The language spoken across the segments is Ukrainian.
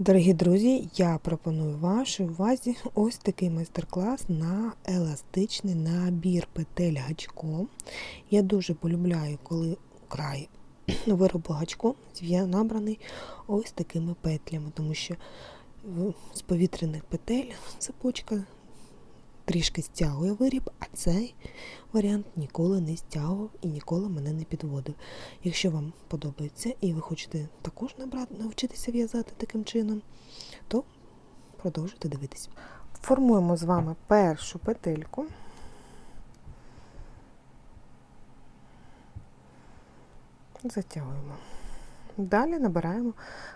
Дорогі друзі, я пропоную вашій увазі ось такий майстер-клас на еластичний набір петель гачком. Я дуже полюбляю, коли край виробу гачком набраний ось такими петлями, тому що з повітряних петель цепочка трішки стягує виріб, а цей варіант ніколи не стягував і ніколи мене не підводив. Якщо вам подобається і ви хочете також набрати, навчитися в'язати таким чином, то продовжуйте дивитись. Формуємо з вами першу петельку. Затягуємо. Далі набираємо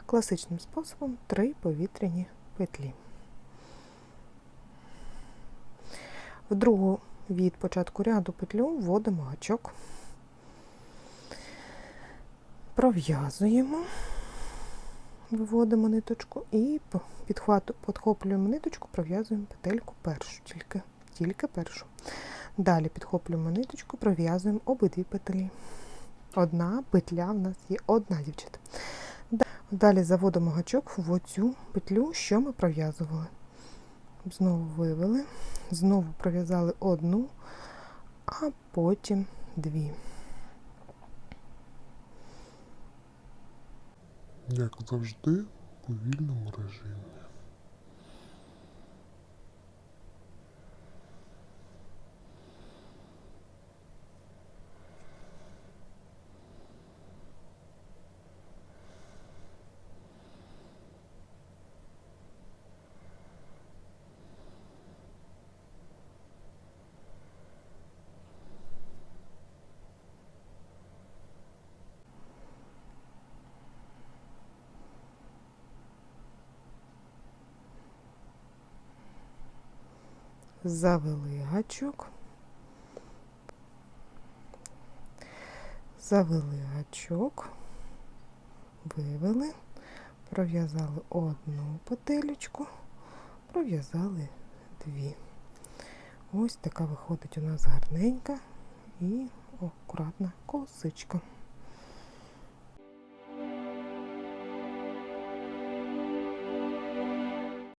класичним способом три повітряні петлі. В другу від початку ряду петлю вводимо гачок, пров'язуємо, виводимо ниточку і підхоплюємо ниточку, пров'язуємо петельку першу, тільки, тільки першу. Далі підхоплюємо ниточку, пров'язуємо обидві петлі. Одна петля в нас є одна дівчата. Далі заводимо гачок в оцю петлю, що ми пров'язували. Знову вивели, знову пров'язали одну, а потім дві. Як завжди, повільному режимі. Завели гачок. Завели гачок, вивели, пров'язали одну петелечку, пров'язали дві. Ось така виходить у нас гарненька і акуратна косичка.